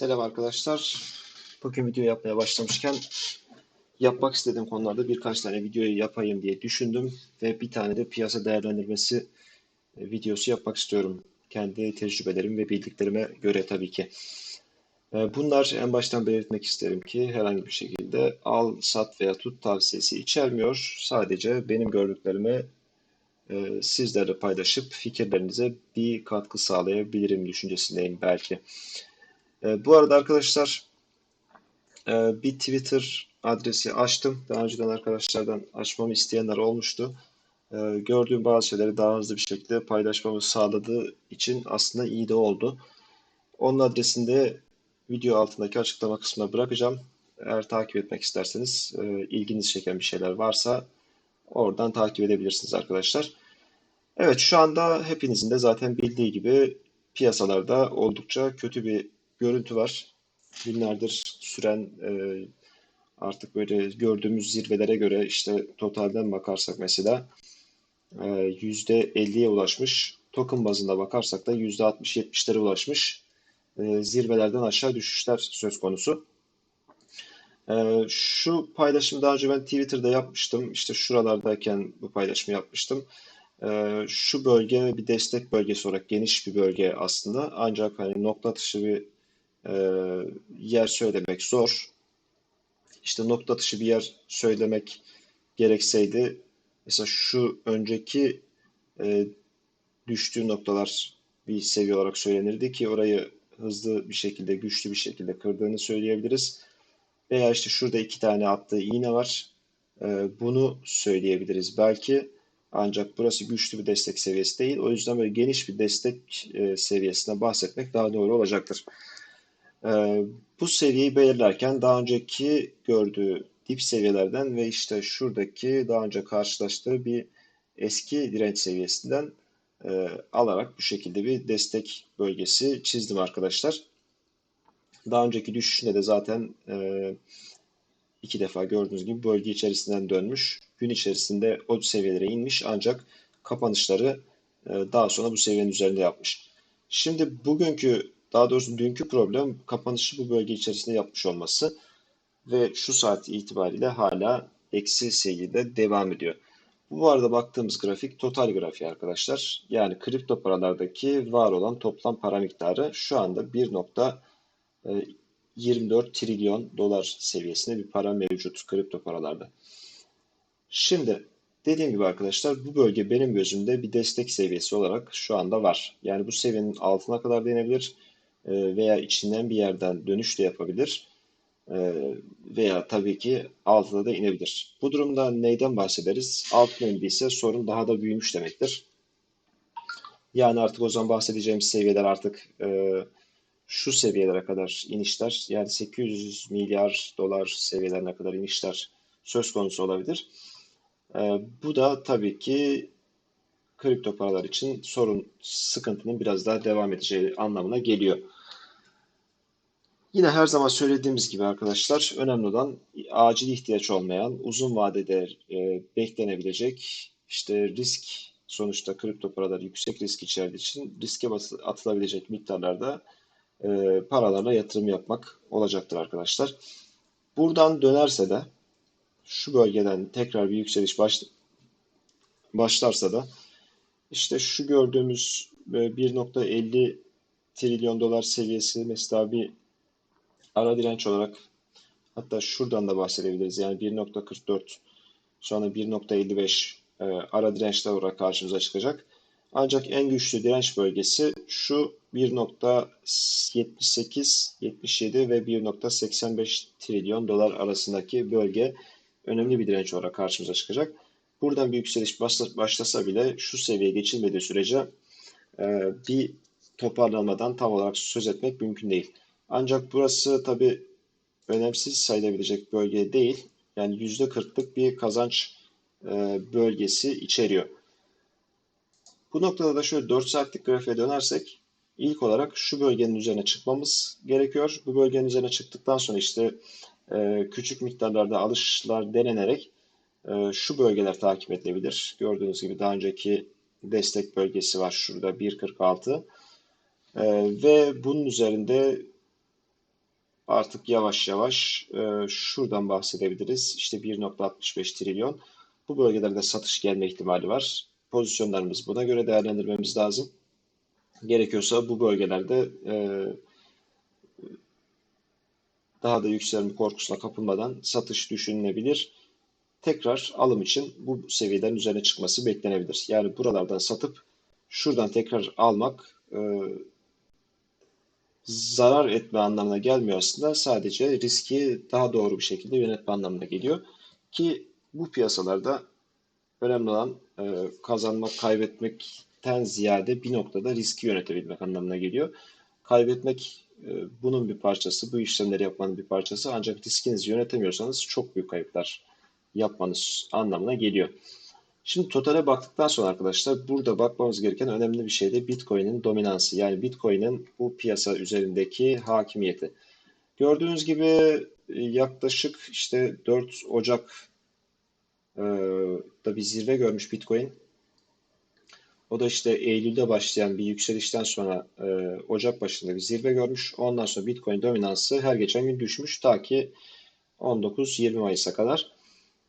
Selam arkadaşlar. Bugün video yapmaya başlamışken yapmak istediğim konularda birkaç tane videoyu yapayım diye düşündüm ve bir tane de piyasa değerlendirmesi e, videosu yapmak istiyorum. Kendi tecrübelerim ve bildiklerime göre tabii ki. E, bunlar en baştan belirtmek isterim ki herhangi bir şekilde al, sat veya tut tavsiyesi içermiyor. Sadece benim gördüklerimi e, sizlerle paylaşıp fikirlerinize bir katkı sağlayabilirim düşüncesindeyim belki. E, bu arada arkadaşlar e, bir Twitter adresi açtım. Daha önceden arkadaşlardan açmamı isteyenler olmuştu. E, gördüğüm bazı şeyleri daha hızlı bir şekilde paylaşmamı sağladığı için aslında iyi de oldu. Onun adresini de video altındaki açıklama kısmına bırakacağım. Eğer takip etmek isterseniz, e, ilginizi çeken bir şeyler varsa oradan takip edebilirsiniz arkadaşlar. Evet şu anda hepinizin de zaten bildiği gibi piyasalarda oldukça kötü bir görüntü var. Günlerdir süren e, artık böyle gördüğümüz zirvelere göre işte totalden bakarsak mesela e, %50'ye ulaşmış. Token bazında bakarsak da %60-70'lere ulaşmış. E, zirvelerden aşağı düşüşler söz konusu. E, şu paylaşımı daha önce ben Twitter'da yapmıştım. İşte şuralardayken bu paylaşımı yapmıştım. E, şu bölge bir destek bölgesi olarak geniş bir bölge aslında. Ancak hani nokta atışı bir yer söylemek zor. İşte nokta atışı bir yer söylemek gerekseydi mesela şu önceki e, düştüğü noktalar bir seviye olarak söylenirdi ki orayı hızlı bir şekilde, güçlü bir şekilde kırdığını söyleyebiliriz. Veya işte şurada iki tane attığı iğne var. E, bunu söyleyebiliriz belki. Ancak burası güçlü bir destek seviyesi değil. O yüzden böyle geniş bir destek e, seviyesine bahsetmek daha doğru olacaktır. Ee, bu seviyeyi belirlerken daha önceki gördüğü dip seviyelerden ve işte şuradaki daha önce karşılaştığı bir eski direnç seviyesinden e, alarak bu şekilde bir destek bölgesi çizdim arkadaşlar. Daha önceki düşüşünde de zaten e, iki defa gördüğünüz gibi bölge içerisinden dönmüş. Gün içerisinde o seviyelere inmiş ancak kapanışları e, daha sonra bu seviyenin üzerinde yapmış. Şimdi bugünkü daha doğrusu dünkü problem kapanışı bu bölge içerisinde yapmış olması ve şu saat itibariyle hala eksi seviyede devam ediyor. Bu arada baktığımız grafik total grafiği arkadaşlar. Yani kripto paralardaki var olan toplam para miktarı şu anda 1.24 e, trilyon dolar seviyesinde bir para mevcut kripto paralarda. Şimdi dediğim gibi arkadaşlar bu bölge benim gözümde bir destek seviyesi olarak şu anda var. Yani bu seviyenin altına kadar denebilir veya içinden bir yerden dönüş de yapabilir e, veya tabii ki altına da inebilir. Bu durumda neyden bahsederiz? Altına indiyse sorun daha da büyümüş demektir. Yani artık o zaman bahsedeceğimiz seviyeler artık e, şu seviyelere kadar inişler yani 800 milyar dolar seviyelerine kadar inişler söz konusu olabilir. Bu da tabii ki kripto paralar için sorun, sıkıntının biraz daha devam edeceği anlamına geliyor. Yine her zaman söylediğimiz gibi arkadaşlar önemli olan acil ihtiyaç olmayan, uzun vadede e, beklenebilecek işte risk sonuçta kripto paralar yüksek risk içerdiği için riske atılabilecek miktarlarda e, paralarla yatırım yapmak olacaktır arkadaşlar. Buradan dönerse de şu bölgeden tekrar bir yükseliş baş, başlarsa da işte şu gördüğümüz 1.50 trilyon dolar seviyesi mesela bir ara direnç olarak hatta şuradan da bahsedebiliriz. Yani 1.44 sonra 1.55 e, ara dirençler olarak karşımıza çıkacak. Ancak en güçlü direnç bölgesi şu 1.78, 77 ve 1.85 trilyon dolar arasındaki bölge önemli bir direnç olarak karşımıza çıkacak. Buradan bir yükseliş başlasa bile şu seviyeye geçilmediği sürece e, bir toparlanmadan tam olarak söz etmek mümkün değil. Ancak burası tabi önemsiz sayılabilecek bölge değil. Yani %40'lık bir kazanç e, bölgesi içeriyor. Bu noktada da şöyle 4 saatlik grafiğe dönersek ilk olarak şu bölgenin üzerine çıkmamız gerekiyor. Bu bölgenin üzerine çıktıktan sonra işte e, küçük miktarlarda alışlar denenerek şu bölgeler takip edilebilir. Gördüğünüz gibi daha önceki destek bölgesi var şurada 1.46 ve bunun üzerinde artık yavaş yavaş e, şuradan bahsedebiliriz. İşte 1.65 trilyon. Bu bölgelerde satış gelme ihtimali var. Pozisyonlarımızı buna göre değerlendirmemiz lazım. Gerekiyorsa bu bölgelerde e, daha da yükselme korkusuna kapılmadan satış düşünülebilir. Tekrar alım için bu seviyeden üzerine çıkması beklenebilir. Yani buralardan satıp şuradan tekrar almak e, zarar etme anlamına gelmiyor aslında. Sadece riski daha doğru bir şekilde yönetme anlamına geliyor. Ki bu piyasalarda önemli olan e, kazanmak, kaybetmekten ziyade bir noktada riski yönetebilmek anlamına geliyor. Kaybetmek e, bunun bir parçası, bu işlemleri yapmanın bir parçası. Ancak riskinizi yönetemiyorsanız çok büyük kayıplar yapmanız anlamına geliyor. Şimdi totale baktıktan sonra arkadaşlar burada bakmamız gereken önemli bir şey de Bitcoin'in dominansı. Yani Bitcoin'in bu piyasa üzerindeki hakimiyeti. Gördüğünüz gibi e, yaklaşık işte 4 Ocak e, da bir zirve görmüş Bitcoin. O da işte Eylül'de başlayan bir yükselişten sonra e, Ocak başında bir zirve görmüş. Ondan sonra Bitcoin dominansı her geçen gün düşmüş ta ki 19-20 Mayıs'a kadar.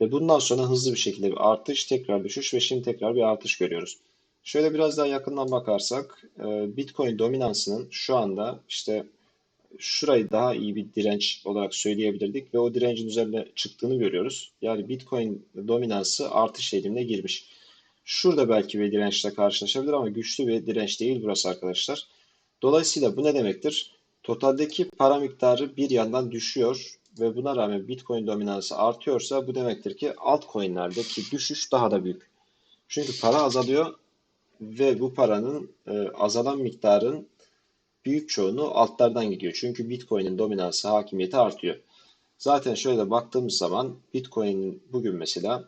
Ve bundan sonra hızlı bir şekilde bir artış, tekrar düşüş ve şimdi tekrar bir artış görüyoruz. Şöyle biraz daha yakından bakarsak e, Bitcoin dominansının şu anda işte şurayı daha iyi bir direnç olarak söyleyebilirdik ve o direncin üzerine çıktığını görüyoruz. Yani Bitcoin dominansı artış eğilimine girmiş. Şurada belki bir dirençle karşılaşabilir ama güçlü bir direnç değil burası arkadaşlar. Dolayısıyla bu ne demektir? Totaldeki para miktarı bir yandan düşüyor ve buna rağmen Bitcoin dominansı artıyorsa bu demektir ki altcoin'lerdeki düşüş daha da büyük. Çünkü para azalıyor ve bu paranın e, azalan miktarın büyük çoğunu altlardan gidiyor. Çünkü Bitcoin'in dominansı, hakimiyeti artıyor. Zaten şöyle baktığımız zaman Bitcoin bugün mesela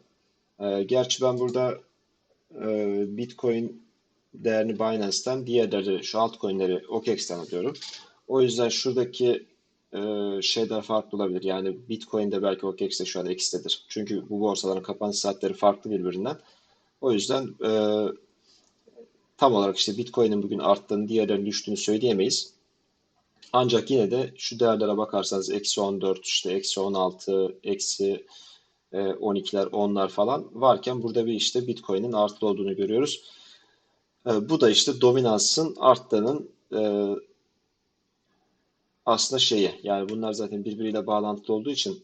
e, gerçi ben burada e, Bitcoin değerini Binance'ten diğerleri şu altcoin'leri OKEX'ten alıyorum. O yüzden şuradaki e, şeyler farklı olabilir. Yani Bitcoin'de belki OKEX'te şu an eksidedir. Çünkü bu borsaların kapanış saatleri farklı birbirinden. O yüzden e, tam olarak işte Bitcoin'in bugün arttığını, diğerlerinin düştüğünü söyleyemeyiz. Ancak yine de şu değerlere bakarsanız eksi 14, işte eksi 16, eksi 12'ler, e, 10'lar falan varken burada bir işte Bitcoin'in artılı olduğunu görüyoruz. E, bu da işte dominansın arttığının e, aslında şeyi yani bunlar zaten birbiriyle bağlantılı olduğu için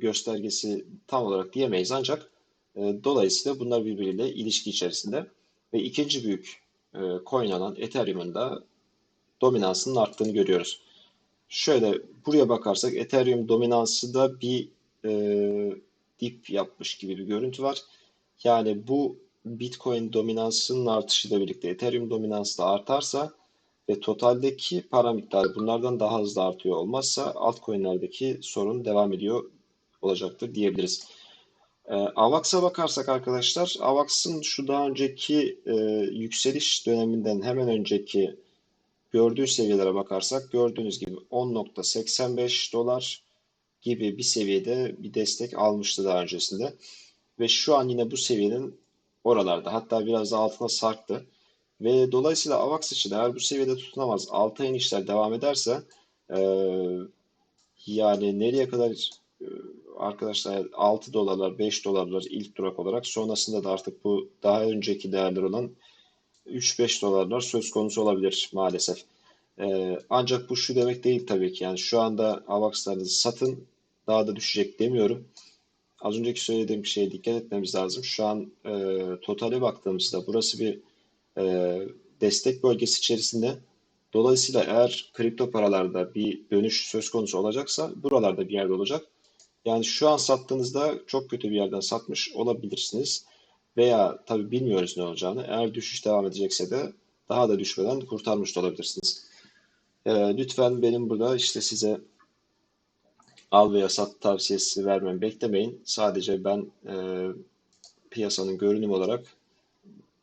göstergesi tam olarak diyemeyiz ancak dolayısıyla bunlar birbiriyle ilişki içerisinde ve ikinci büyük coin olan Ethereum'un da dominansının arttığını görüyoruz. Şöyle buraya bakarsak Ethereum dominansı da bir e, dip yapmış gibi bir görüntü var. Yani bu Bitcoin dominansının artışıyla birlikte Ethereum dominansı da artarsa ve totaldeki para miktarı bunlardan daha hızlı artıyor olmazsa altcoin'lerdeki sorun devam ediyor olacaktır diyebiliriz. E, AVAX'a bakarsak arkadaşlar, AVAX'ın şu daha önceki e, yükseliş döneminden hemen önceki gördüğü seviyelere bakarsak gördüğünüz gibi 10.85 dolar gibi bir seviyede bir destek almıştı daha öncesinde. Ve şu an yine bu seviyenin oralarda hatta biraz da altına sarktı. Ve dolayısıyla AVAX için eğer bu seviyede tutunamaz altı inişler devam ederse e, yani nereye kadar e, arkadaşlar 6 dolarlar 5 dolarlar ilk durak olarak sonrasında da artık bu daha önceki değerler olan 3-5 dolarlar söz konusu olabilir maalesef. Ee, ancak bu şu demek değil tabii ki. Yani şu anda AVAX'larınızı satın daha da düşecek demiyorum. Az önceki söylediğim şeye dikkat etmemiz lazım. Şu an e, totale baktığımızda burası bir e, destek bölgesi içerisinde. Dolayısıyla eğer kripto paralarda bir dönüş söz konusu olacaksa buralarda bir yerde olacak. Yani şu an sattığınızda çok kötü bir yerden satmış olabilirsiniz. Veya tabii bilmiyoruz ne olacağını. Eğer düşüş devam edecekse de daha da düşmeden kurtarmış da olabilirsiniz. E, lütfen benim burada işte size al veya sat tavsiyesi vermemi beklemeyin. Sadece ben e, piyasanın görünüm olarak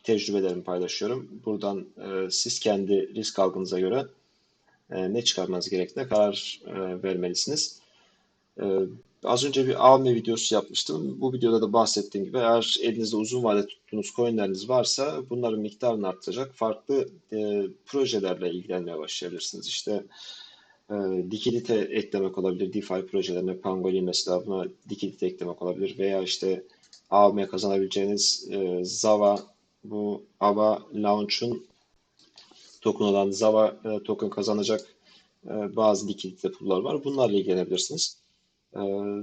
tecrübelerimi paylaşıyorum. Buradan e, siz kendi risk algınıza göre e, ne çıkarmanız gerektiğine karar e, vermelisiniz. E, az önce bir alme videosu yapmıştım. Bu videoda da bahsettiğim gibi eğer elinizde uzun vade tuttuğunuz coinleriniz varsa bunların miktarını arttıracak farklı e, projelerle ilgilenmeye başlayabilirsiniz. İşte e, likidite eklemek olabilir. DeFi projelerine Pangolin mesela buna likidite eklemek olabilir. Veya işte AVM kazanabileceğiniz e, Zava bu AVA Launch'un token olan Zava e, token kazanacak e, bazı likidite pool'lar var. Bunlarla ilgilenebilirsiniz. E,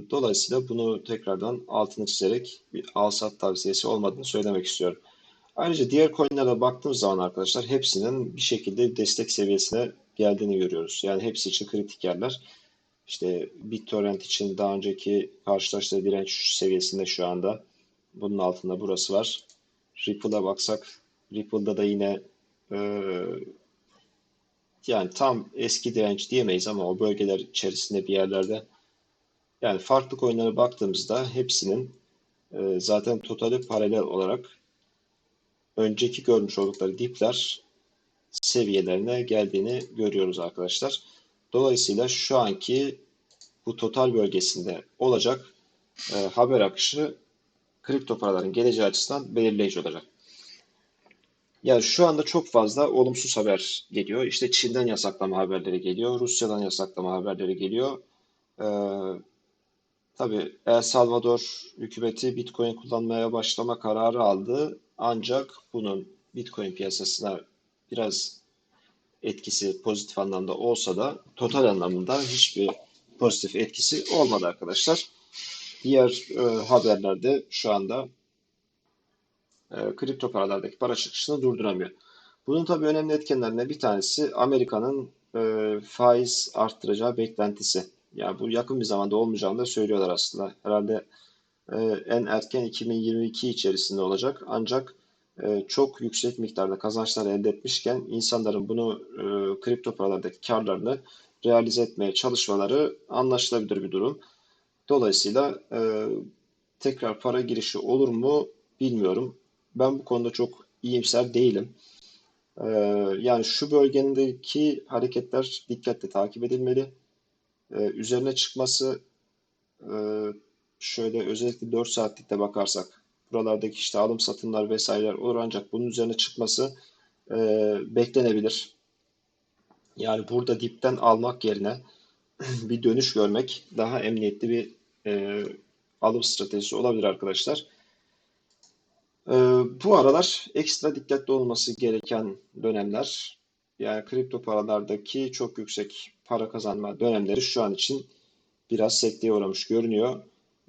dolayısıyla bunu tekrardan altını çizerek bir al-sat tavsiyesi olmadığını söylemek istiyorum. Ayrıca diğer coinlere baktığımız zaman arkadaşlar hepsinin bir şekilde destek seviyesine geldiğini görüyoruz. Yani hepsi için kritik yerler. İşte BitTorrent için daha önceki karşılaştığı direnç seviyesinde şu anda. Bunun altında burası var. Ripple'a baksak Ripple'da da yine e, yani tam eski direnç diyemeyiz ama o bölgeler içerisinde bir yerlerde yani farklı coinlere baktığımızda hepsinin e, zaten totali paralel olarak önceki görmüş oldukları dipler seviyelerine geldiğini görüyoruz arkadaşlar. Dolayısıyla şu anki bu total bölgesinde olacak e, haber akışı kripto paraların geleceği açısından belirleyici olacak. Yani şu anda çok fazla olumsuz haber geliyor. İşte Çin'den yasaklama haberleri geliyor, Rusya'dan yasaklama haberleri geliyor. Ee, tabii El Salvador hükümeti Bitcoin kullanmaya başlama kararı aldı. Ancak bunun Bitcoin piyasasına biraz etkisi pozitif anlamda olsa da total anlamında hiçbir pozitif etkisi olmadı arkadaşlar. Diğer e, haberlerde şu anda e, kripto paralardaki para çıkışını durduramıyor. Bunun tabii önemli etkenlerinden bir tanesi Amerika'nın e, faiz arttıracağı beklentisi. Yani bu yakın bir zamanda olmayacağını da söylüyorlar aslında. Herhalde e, en erken 2022 içerisinde olacak. Ancak e, çok yüksek miktarda kazançlar elde etmişken insanların bunu e, kripto paralardaki karlarını realize etmeye çalışmaları anlaşılabilir bir durum. Dolayısıyla e, tekrar para girişi olur mu bilmiyorum. Ben bu konuda çok iyimser değilim. E, yani şu bölgendeki hareketler dikkatle takip edilmeli. E, üzerine çıkması e, şöyle özellikle 4 saatlikte bakarsak buralardaki işte alım satımlar vesaireler olur ancak bunun üzerine çıkması e, beklenebilir. Yani burada dipten almak yerine bir dönüş görmek daha emniyetli bir e, alım stratejisi olabilir arkadaşlar. E, bu aralar ekstra dikkatli olması gereken dönemler. Yani kripto paralardaki çok yüksek para kazanma dönemleri şu an için biraz sekteye uğramış görünüyor.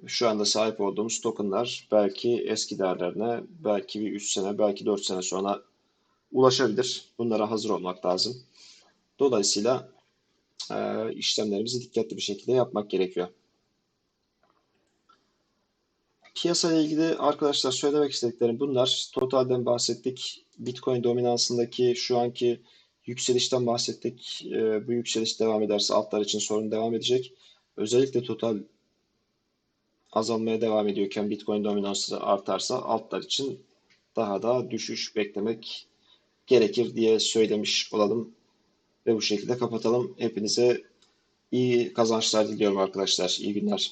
Şu anda sahip olduğumuz tokenlar belki eski değerlerine, belki bir 3 sene, belki 4 sene sonra ulaşabilir. Bunlara hazır olmak lazım. Dolayısıyla e, işlemlerimizi dikkatli bir şekilde yapmak gerekiyor. Piyasa ile ilgili arkadaşlar söylemek istediklerim bunlar. Totalden bahsettik. Bitcoin dominansındaki şu anki yükselişten bahsettik. E, bu yükseliş devam ederse altlar için sorun devam edecek. Özellikle total azalmaya devam ediyorken Bitcoin dominansı artarsa altlar için daha da düşüş beklemek gerekir diye söylemiş olalım ve bu şekilde kapatalım. Hepinize iyi kazançlar diliyorum arkadaşlar. İyi günler.